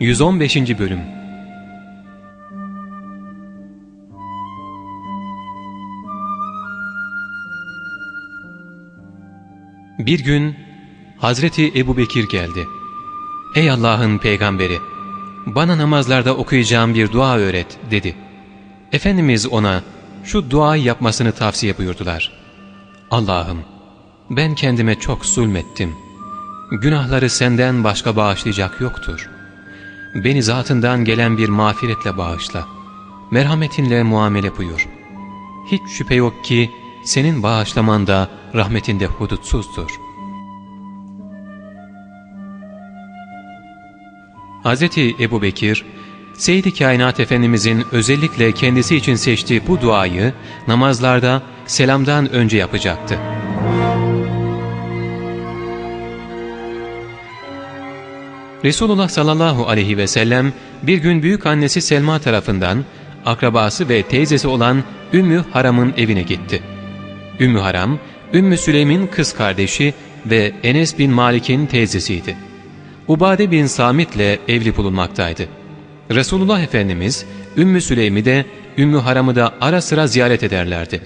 115. Bölüm Bir gün Hazreti Ebu Bekir geldi. ''Ey Allah'ın peygamberi, bana namazlarda okuyacağım bir dua öğret.'' dedi. Efendimiz ona şu duayı yapmasını tavsiye buyurdular. ''Allah'ım, ben kendime çok zulmettim. Günahları senden başka bağışlayacak yoktur. Beni zatından gelen bir mağfiretle bağışla. Merhametinle muamele buyur. Hiç şüphe yok ki senin bağışlaman da rahmetinde hudutsuzdur. Hz. Ebu Bekir, Seyyid-i Kainat Efendimizin özellikle kendisi için seçtiği bu duayı namazlarda selamdan önce yapacaktı. Resulullah sallallahu aleyhi ve sellem bir gün büyük annesi Selma tarafından akrabası ve teyzesi olan Ümmü Haram'ın evine gitti. Ümmü Haram, Ümmü Süleym'in kız kardeşi ve Enes bin Malik'in teyzesiydi. Ubade bin Samit'le evli bulunmaktaydı. Resulullah Efendimiz Ümmü Süleym'i de Ümmü Haram'ı da ara sıra ziyaret ederlerdi.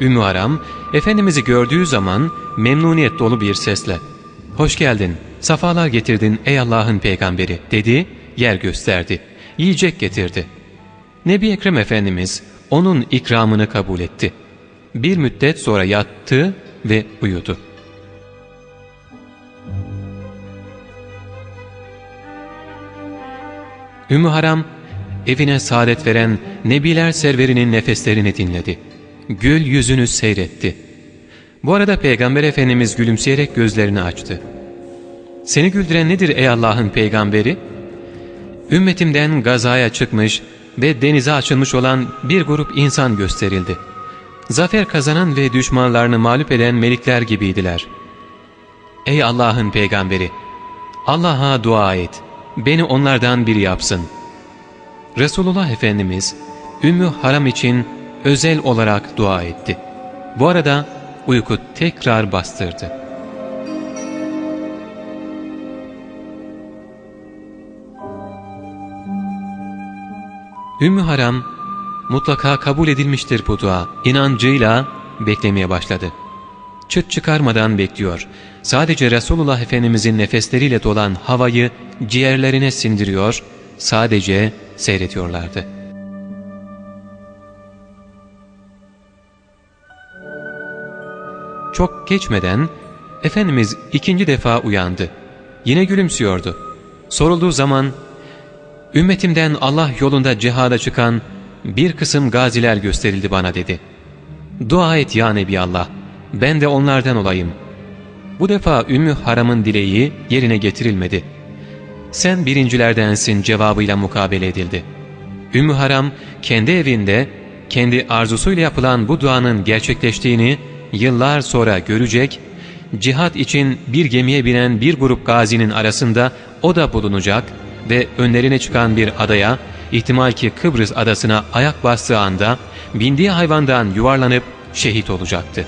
Ümmü Haram, Efendimiz'i gördüğü zaman memnuniyet dolu bir sesle ''Hoş geldin, safalar getirdin ey Allah'ın peygamberi'' dedi, yer gösterdi, yiyecek getirdi. Nebi Ekrem Efendimiz onun ikramını kabul etti. Bir müddet sonra yattı ve uyudu. Ümmü Haram, evine saadet veren Nebiler serverinin nefeslerini dinledi. Gül yüzünü seyretti. Bu arada Peygamber Efendimiz gülümseyerek gözlerini açtı. ''Seni güldüren nedir ey Allah'ın peygamberi?'' Ümmetimden gazaya çıkmış ve denize açılmış olan bir grup insan gösterildi. Zafer kazanan ve düşmanlarını mağlup eden melikler gibiydiler. ''Ey Allah'ın peygamberi! Allah'a dua et, beni onlardan biri yapsın.'' Resulullah Efendimiz Ümmü Haram için özel olarak dua etti. Bu arada uyku tekrar bastırdı. Ümmü Haram mutlaka kabul edilmiştir bu dua inancıyla beklemeye başladı. Çıt çıkarmadan bekliyor. Sadece Resulullah Efendimizin nefesleriyle dolan havayı ciğerlerine sindiriyor, sadece seyrediyorlardı. Çok geçmeden Efendimiz ikinci defa uyandı. Yine gülümsüyordu. Sorulduğu zaman ''Ümmetimden Allah yolunda cihada çıkan bir kısım gaziler gösterildi bana.'' dedi. ''Dua et ya Nebi Allah, ben de onlardan olayım.'' Bu defa Ümmü Haram'ın dileği yerine getirilmedi. ''Sen birincilerdensin.'' cevabıyla mukabele edildi. Ümmü Haram kendi evinde kendi arzusuyla yapılan bu duanın gerçekleştiğini yıllar sonra görecek, cihat için bir gemiye binen bir grup gazinin arasında o da bulunacak ve önlerine çıkan bir adaya, ihtimal ki Kıbrıs adasına ayak bastığı anda bindiği hayvandan yuvarlanıp şehit olacaktı.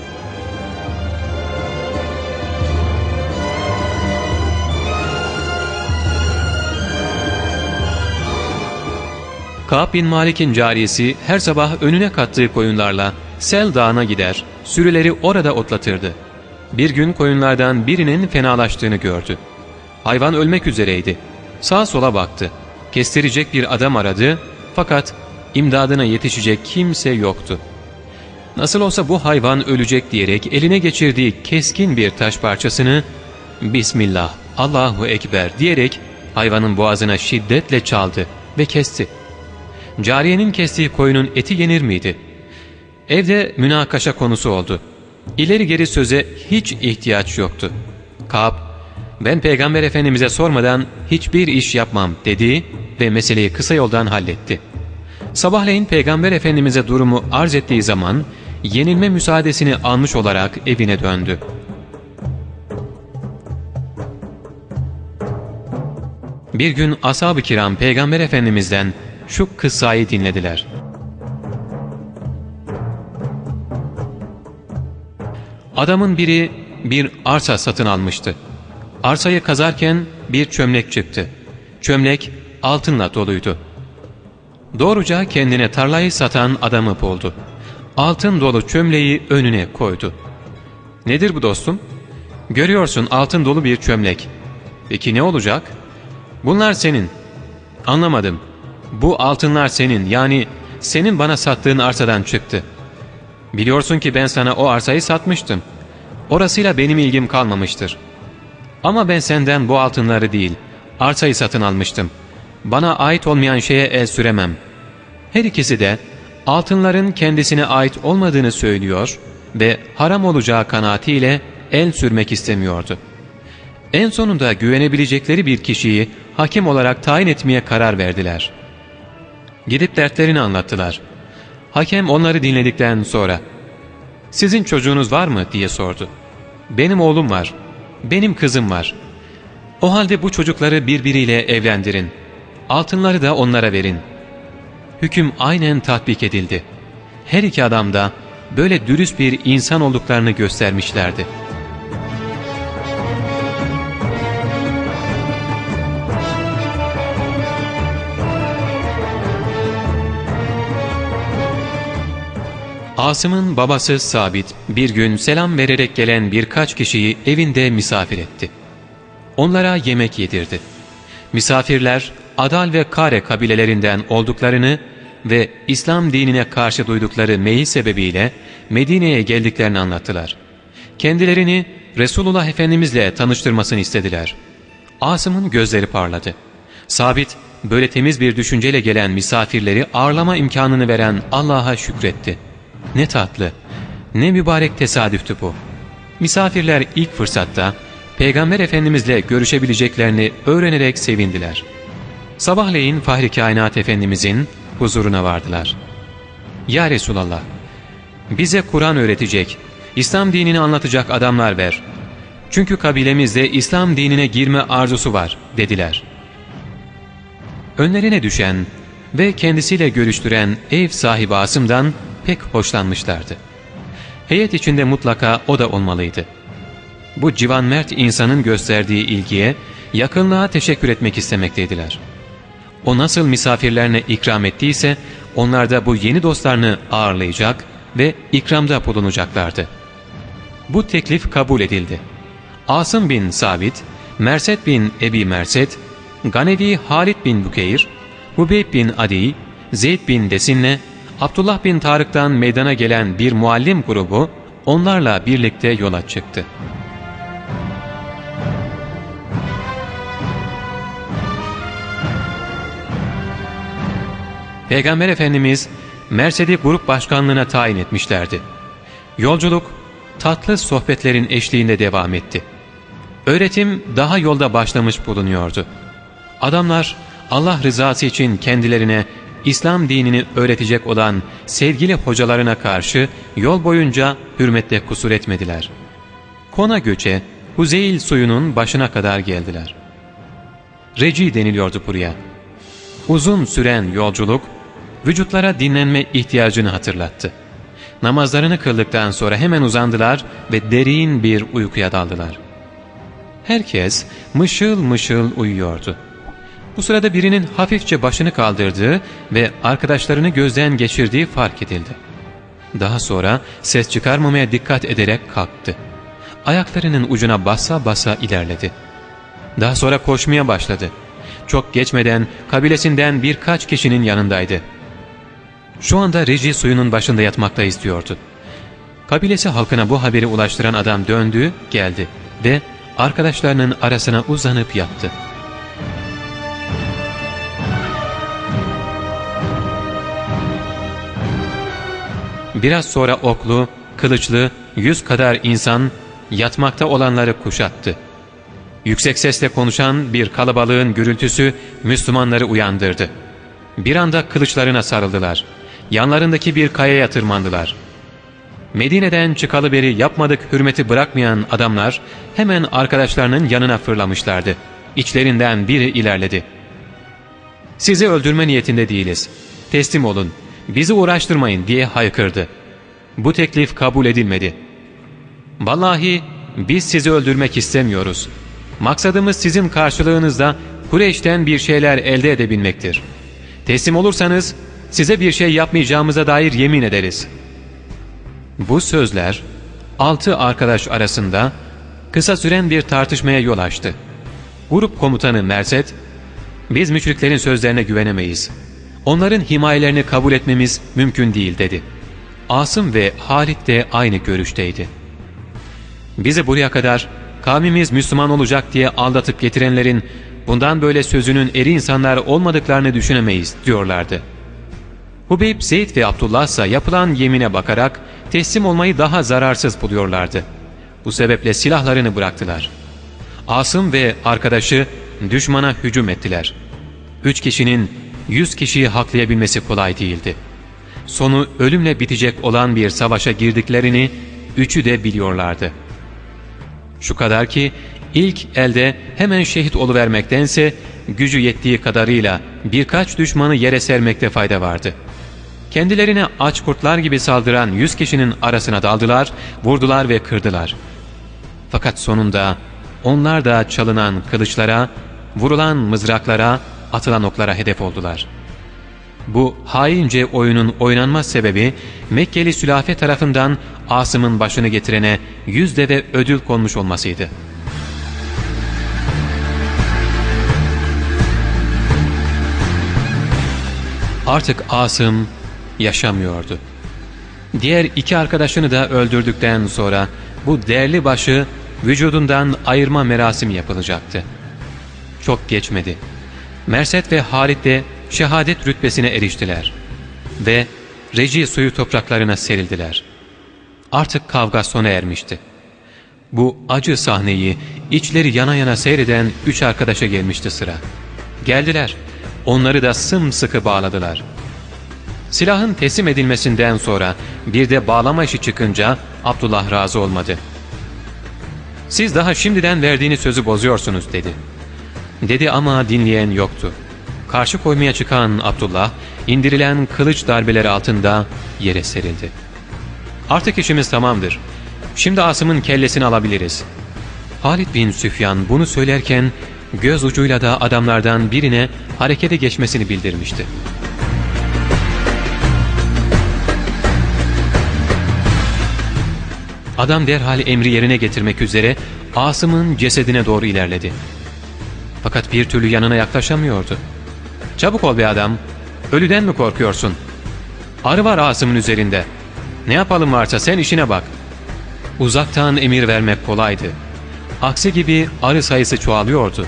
Ka'b bin Malik'in cariyesi her sabah önüne kattığı koyunlarla Sel Dağı'na gider, sürüleri orada otlatırdı. Bir gün koyunlardan birinin fenalaştığını gördü. Hayvan ölmek üzereydi. Sağa sola baktı. Kestirecek bir adam aradı fakat imdadına yetişecek kimse yoktu. Nasıl olsa bu hayvan ölecek diyerek eline geçirdiği keskin bir taş parçasını ''Bismillah, Allahu Ekber'' diyerek hayvanın boğazına şiddetle çaldı ve kesti. Cariyenin kestiği koyunun eti yenir miydi? Evde münakaşa konusu oldu. İleri geri söze hiç ihtiyaç yoktu. Kab, ben Peygamber Efendimiz'e sormadan hiçbir iş yapmam dedi ve meseleyi kısa yoldan halletti. Sabahleyin Peygamber Efendimiz'e durumu arz ettiği zaman yenilme müsaadesini almış olarak evine döndü. Bir gün ashab-ı kiram Peygamber Efendimiz'den şu kıssayı dinlediler. Adamın biri bir arsa satın almıştı. Arsayı kazarken bir çömlek çıktı. Çömlek altınla doluydu. Doğruca kendine tarlayı satan adamı buldu. Altın dolu çömleği önüne koydu. ''Nedir bu dostum?'' ''Görüyorsun altın dolu bir çömlek.'' ''Peki ne olacak?'' ''Bunlar senin.'' ''Anlamadım. Bu altınlar senin yani senin bana sattığın arsadan çıktı. Biliyorsun ki ben sana o arsayı satmıştım. Orasıyla benim ilgim kalmamıştır. Ama ben senden bu altınları değil, arsayı satın almıştım. Bana ait olmayan şeye el süremem. Her ikisi de altınların kendisine ait olmadığını söylüyor ve haram olacağı kanaatiyle el sürmek istemiyordu. En sonunda güvenebilecekleri bir kişiyi hakim olarak tayin etmeye karar verdiler. Gidip dertlerini anlattılar. Hakem onları dinledikten sonra ''Sizin çocuğunuz var mı?'' diye sordu. ''Benim oğlum var, benim kızım var. O halde bu çocukları birbiriyle evlendirin. Altınları da onlara verin.'' Hüküm aynen tatbik edildi. Her iki adam da böyle dürüst bir insan olduklarını göstermişlerdi. Asım'ın babası Sabit bir gün selam vererek gelen birkaç kişiyi evinde misafir etti. Onlara yemek yedirdi. Misafirler Adal ve Kare kabilelerinden olduklarını ve İslam dinine karşı duydukları meyil sebebiyle Medine'ye geldiklerini anlattılar. Kendilerini Resulullah Efendimizle tanıştırmasını istediler. Asım'ın gözleri parladı. Sabit böyle temiz bir düşünceyle gelen misafirleri ağırlama imkanını veren Allah'a şükretti. Ne tatlı, ne mübarek tesadüftü bu. Misafirler ilk fırsatta Peygamber Efendimizle görüşebileceklerini öğrenerek sevindiler. Sabahleyin Fahri Kainat Efendimizin huzuruna vardılar. Ya Resulallah, bize Kur'an öğretecek, İslam dinini anlatacak adamlar ver. Çünkü kabilemizde İslam dinine girme arzusu var dediler. Önlerine düşen ve kendisiyle görüştüren ev sahibi Asım'dan pek hoşlanmışlardı. Heyet içinde mutlaka o da olmalıydı. Bu civan mert insanın gösterdiği ilgiye, yakınlığa teşekkür etmek istemekteydiler. O nasıl misafirlerine ikram ettiyse, onlar da bu yeni dostlarını ağırlayacak ve ikramda bulunacaklardı. Bu teklif kabul edildi. Asım bin Sabit, Merset bin Ebi Merset, Ganevi Halid bin Bukeyr, Hubeyb bin Adi, Zeyd bin Desinne, Abdullah bin Tarık'tan meydana gelen bir muallim grubu onlarla birlikte yola çıktı. Peygamber Efendimiz Mersed'i grup başkanlığına tayin etmişlerdi. Yolculuk tatlı sohbetlerin eşliğinde devam etti. Öğretim daha yolda başlamış bulunuyordu. Adamlar Allah rızası için kendilerine İslam dinini öğretecek olan sevgili hocalarına karşı yol boyunca hürmette kusur etmediler. Kona göçe Huzeyl suyunun başına kadar geldiler. Reci deniliyordu buraya. Uzun süren yolculuk vücutlara dinlenme ihtiyacını hatırlattı. Namazlarını kıldıktan sonra hemen uzandılar ve derin bir uykuya daldılar. Herkes mışıl mışıl uyuyordu. Bu sırada birinin hafifçe başını kaldırdığı ve arkadaşlarını gözden geçirdiği fark edildi. Daha sonra ses çıkarmamaya dikkat ederek kalktı. Ayaklarının ucuna basa basa ilerledi. Daha sonra koşmaya başladı. Çok geçmeden kabilesinden birkaç kişinin yanındaydı. Şu anda Reci suyunun başında yatmakta istiyordu. Kabilesi halkına bu haberi ulaştıran adam döndü, geldi ve arkadaşlarının arasına uzanıp yattı. Biraz sonra oklu, kılıçlı, yüz kadar insan yatmakta olanları kuşattı. Yüksek sesle konuşan bir kalabalığın gürültüsü Müslümanları uyandırdı. Bir anda kılıçlarına sarıldılar. Yanlarındaki bir kayaya tırmandılar. Medine'den çıkalı beri yapmadık hürmeti bırakmayan adamlar hemen arkadaşlarının yanına fırlamışlardı. İçlerinden biri ilerledi. ''Sizi öldürme niyetinde değiliz. Teslim olun bizi uğraştırmayın diye haykırdı. Bu teklif kabul edilmedi. Vallahi biz sizi öldürmek istemiyoruz. Maksadımız sizin karşılığınızda Kureyş'ten bir şeyler elde edebilmektir. Teslim olursanız size bir şey yapmayacağımıza dair yemin ederiz. Bu sözler altı arkadaş arasında kısa süren bir tartışmaya yol açtı. Grup komutanı Merset, biz müşriklerin sözlerine güvenemeyiz. Onların himayelerini kabul etmemiz mümkün değil dedi. Asım ve Halit de aynı görüşteydi. Bizi buraya kadar kavmimiz Müslüman olacak diye aldatıp getirenlerin bundan böyle sözünün eri insanlar olmadıklarını düşünemeyiz diyorlardı. Hubeyb, Zeyd ve Abdullah ise yapılan yemine bakarak teslim olmayı daha zararsız buluyorlardı. Bu sebeple silahlarını bıraktılar. Asım ve arkadaşı düşmana hücum ettiler. Üç kişinin yüz kişiyi haklayabilmesi kolay değildi. Sonu ölümle bitecek olan bir savaşa girdiklerini üçü de biliyorlardı. Şu kadar ki ilk elde hemen şehit oluvermektense gücü yettiği kadarıyla birkaç düşmanı yere sermekte fayda vardı. Kendilerine aç kurtlar gibi saldıran yüz kişinin arasına daldılar, vurdular ve kırdılar. Fakat sonunda onlar da çalınan kılıçlara, vurulan mızraklara, atılan oklara hedef oldular. Bu haince oyunun oynanma sebebi Mekkeli sülafe tarafından Asım'ın başını getirene yüz deve ödül konmuş olmasıydı. Artık Asım yaşamıyordu. Diğer iki arkadaşını da öldürdükten sonra bu değerli başı vücudundan ayırma merasimi yapılacaktı. Çok geçmedi. Merset ve Halit de şehadet rütbesine eriştiler ve Reci suyu topraklarına serildiler. Artık kavga sona ermişti. Bu acı sahneyi içleri yana yana seyreden üç arkadaşa gelmişti sıra. Geldiler. Onları da sımsıkı bağladılar. Silahın teslim edilmesinden sonra bir de bağlama işi çıkınca Abdullah razı olmadı. Siz daha şimdiden verdiğiniz sözü bozuyorsunuz dedi. Dedi ama dinleyen yoktu. Karşı koymaya çıkan Abdullah indirilen kılıç darbeleri altında yere serildi. Artık işimiz tamamdır. Şimdi Asım'ın kellesini alabiliriz. Halid bin Süfyan bunu söylerken göz ucuyla da adamlardan birine harekete geçmesini bildirmişti. Adam derhal emri yerine getirmek üzere Asım'ın cesedine doğru ilerledi. Fakat bir türlü yanına yaklaşamıyordu. ''Çabuk ol be adam, ölüden mi korkuyorsun? Arı var Asım'ın üzerinde. Ne yapalım varsa sen işine bak.'' Uzaktan emir vermek kolaydı. Aksi gibi arı sayısı çoğalıyordu.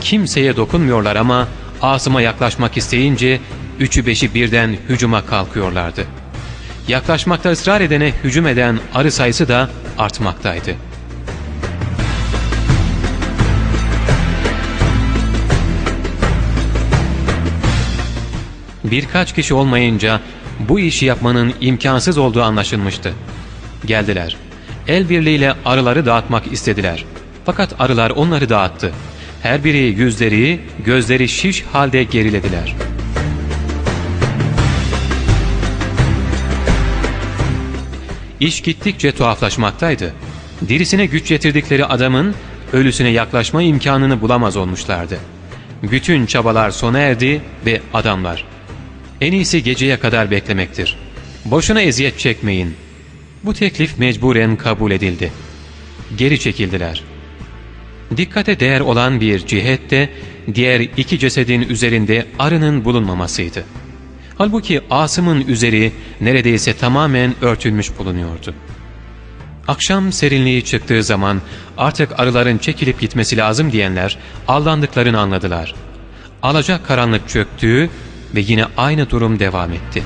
Kimseye dokunmuyorlar ama Asım'a yaklaşmak isteyince üçü beşi birden hücuma kalkıyorlardı. Yaklaşmakta ısrar edene hücum eden arı sayısı da artmaktaydı. Birkaç kişi olmayınca bu işi yapmanın imkansız olduğu anlaşılmıştı. Geldiler. El birliğiyle arıları dağıtmak istediler. Fakat arılar onları dağıttı. Her biri yüzleri, gözleri şiş halde gerilediler. İş gittikçe tuhaflaşmaktaydı. Dirisine güç getirdikleri adamın ölüsüne yaklaşma imkanını bulamaz olmuşlardı. Bütün çabalar sona erdi ve adamlar en iyisi geceye kadar beklemektir. Boşuna eziyet çekmeyin. Bu teklif mecburen kabul edildi. Geri çekildiler. Dikkate değer olan bir cihet de diğer iki cesedin üzerinde arının bulunmamasıydı. Halbuki Asım'ın üzeri neredeyse tamamen örtülmüş bulunuyordu. Akşam serinliği çıktığı zaman artık arıların çekilip gitmesi lazım diyenler aldandıklarını anladılar. Alacak karanlık çöktüğü ve yine aynı durum devam etti.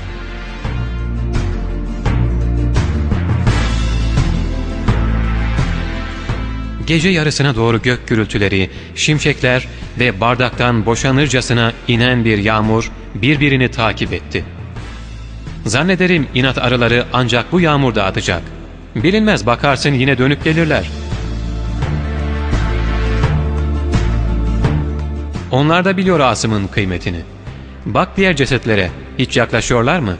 Gece yarısına doğru gök gürültüleri, şimşekler ve bardaktan boşanırcasına inen bir yağmur birbirini takip etti. Zannederim inat arıları ancak bu yağmur dağıtacak. Bilinmez bakarsın yine dönüp gelirler. Onlar da biliyor Asım'ın kıymetini. Bak diğer cesetlere, hiç yaklaşıyorlar mı?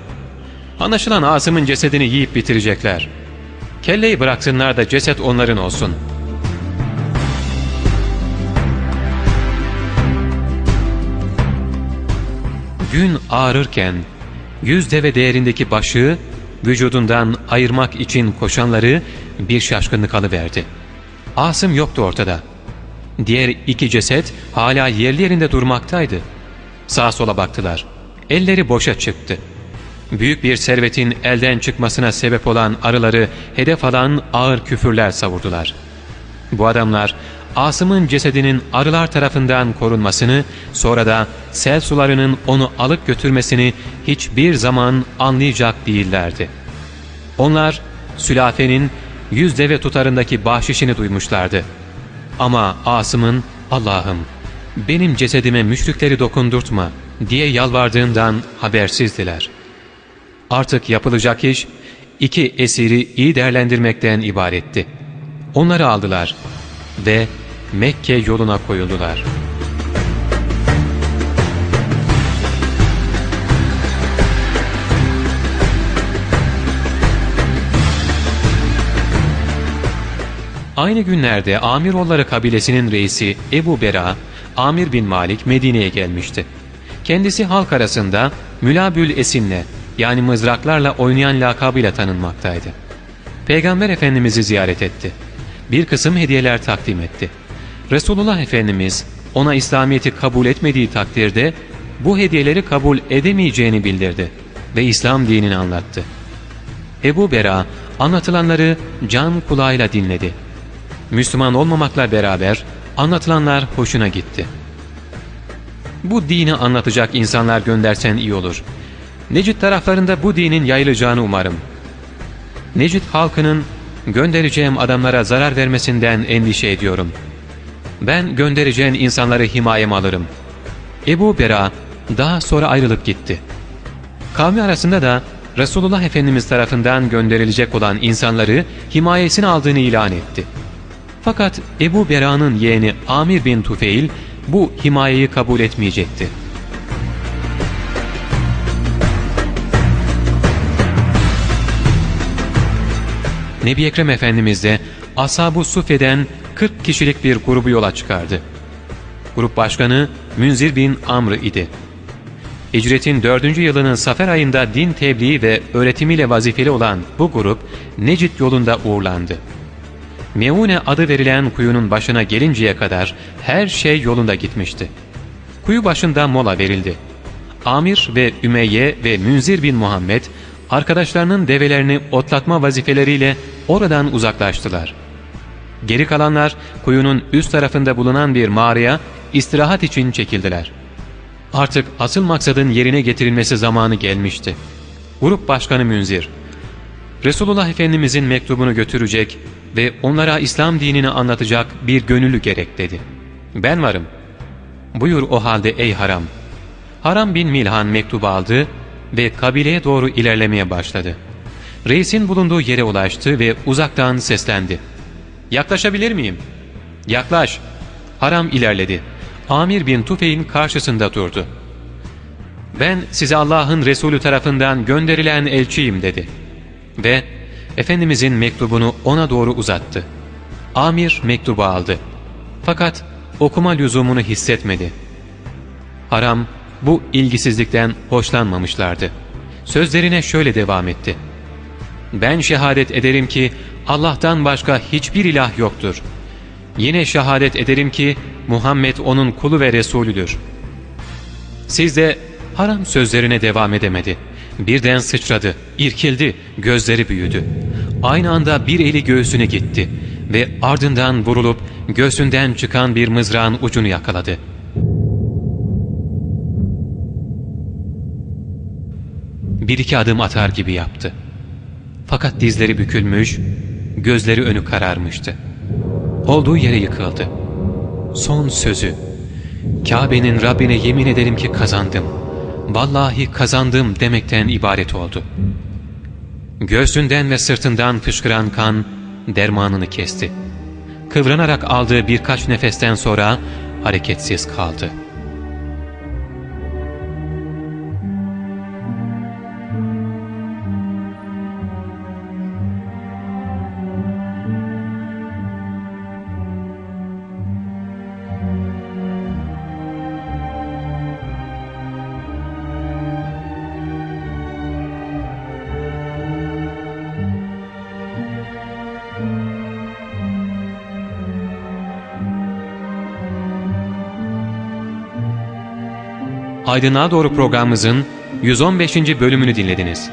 Anlaşılan Asım'ın cesedini yiyip bitirecekler. Kelleyi bıraksınlar da ceset onların olsun.'' gün ağrırken yüz deve değerindeki başı vücudundan ayırmak için koşanları bir şaşkınlık alıverdi. Asım yoktu ortada. Diğer iki ceset hala yerli yerinde durmaktaydı. Sağa sola baktılar. Elleri boşa çıktı. Büyük bir servetin elden çıkmasına sebep olan arıları hedef alan ağır küfürler savurdular. Bu adamlar Asım'ın cesedinin arılar tarafından korunmasını, sonra da sel sularının onu alıp götürmesini hiçbir zaman anlayacak değillerdi. Onlar sülafenin yüz deve tutarındaki bahşişini duymuşlardı. Ama Asım'ın Allah'ım benim cesedime müşrikleri dokundurtma diye yalvardığından habersizdiler. Artık yapılacak iş iki esiri iyi değerlendirmekten ibaretti. Onları aldılar ve Mekke yoluna koyuldular. Aynı günlerde Amiroğulları kabilesinin reisi Ebu Bera, Amir bin Malik Medine'ye gelmişti. Kendisi halk arasında Mülabül Esin'le yani mızraklarla oynayan lakabıyla tanınmaktaydı. Peygamber Efendimiz'i ziyaret etti. Bir kısım hediyeler takdim etti. Resulullah Efendimiz ona İslamiyet'i kabul etmediği takdirde bu hediyeleri kabul edemeyeceğini bildirdi ve İslam dinini anlattı. Ebu Bera anlatılanları can kulağıyla dinledi. Müslüman olmamakla beraber anlatılanlar hoşuna gitti. Bu dini anlatacak insanlar göndersen iyi olur. Necid taraflarında bu dinin yayılacağını umarım. Necid halkının göndereceğim adamlara zarar vermesinden endişe ediyorum. Ben göndereceğin insanları himayeme alırım. Ebu Bera daha sonra ayrılıp gitti. Kavmi arasında da Resulullah Efendimiz tarafından gönderilecek olan insanları himayesine aldığını ilan etti. Fakat Ebu Bera'nın yeğeni Amir bin Tufeil bu himayeyi kabul etmeyecekti. Nebi Ekrem Efendimiz de Ashab-ı Sufe'den 40 kişilik bir grubu yola çıkardı. Grup başkanı Münzir bin Amr idi. Hicretin 4. yılının Safer ayında din tebliği ve öğretimiyle vazifeli olan bu grup Necid yolunda uğurlandı. Meune adı verilen kuyunun başına gelinceye kadar her şey yolunda gitmişti. Kuyu başında mola verildi. Amir ve Ümeyye ve Münzir bin Muhammed arkadaşlarının develerini otlatma vazifeleriyle oradan uzaklaştılar. Geri kalanlar kuyunun üst tarafında bulunan bir mağaraya istirahat için çekildiler. Artık asıl maksadın yerine getirilmesi zamanı gelmişti. Grup Başkanı Münzir, Resulullah Efendimizin mektubunu götürecek ve onlara İslam dinini anlatacak bir gönüllü gerek dedi. Ben varım. Buyur o halde ey Haram. Haram bin Milhan mektubu aldı ve kabileye doğru ilerlemeye başladı. Reisin bulunduğu yere ulaştı ve uzaktan seslendi. Yaklaşabilir miyim? Yaklaş. Haram ilerledi. Amir bin Tufe'in karşısında durdu. Ben size Allah'ın Resulü tarafından gönderilen elçiyim dedi. Ve Efendimizin mektubunu ona doğru uzattı. Amir mektubu aldı. Fakat okuma lüzumunu hissetmedi. Haram bu ilgisizlikten hoşlanmamışlardı. Sözlerine şöyle devam etti. Ben şehadet ederim ki Allah'tan başka hiçbir ilah yoktur. Yine şehadet ederim ki Muhammed onun kulu ve Resulüdür. Siz de haram sözlerine devam edemedi. Birden sıçradı, irkildi, gözleri büyüdü. Aynı anda bir eli göğsüne gitti ve ardından vurulup göğsünden çıkan bir mızrağın ucunu yakaladı. Bir iki adım atar gibi yaptı. Fakat dizleri bükülmüş, gözleri önü kararmıştı. Olduğu yere yıkıldı. Son sözü, Kabe'nin Rabbine yemin ederim ki kazandım. Vallahi kazandım demekten ibaret oldu. Göğsünden ve sırtından fışkıran kan dermanını kesti. Kıvranarak aldığı birkaç nefesten sonra hareketsiz kaldı.'' Aydınlığa Doğru programımızın 115. bölümünü dinlediniz.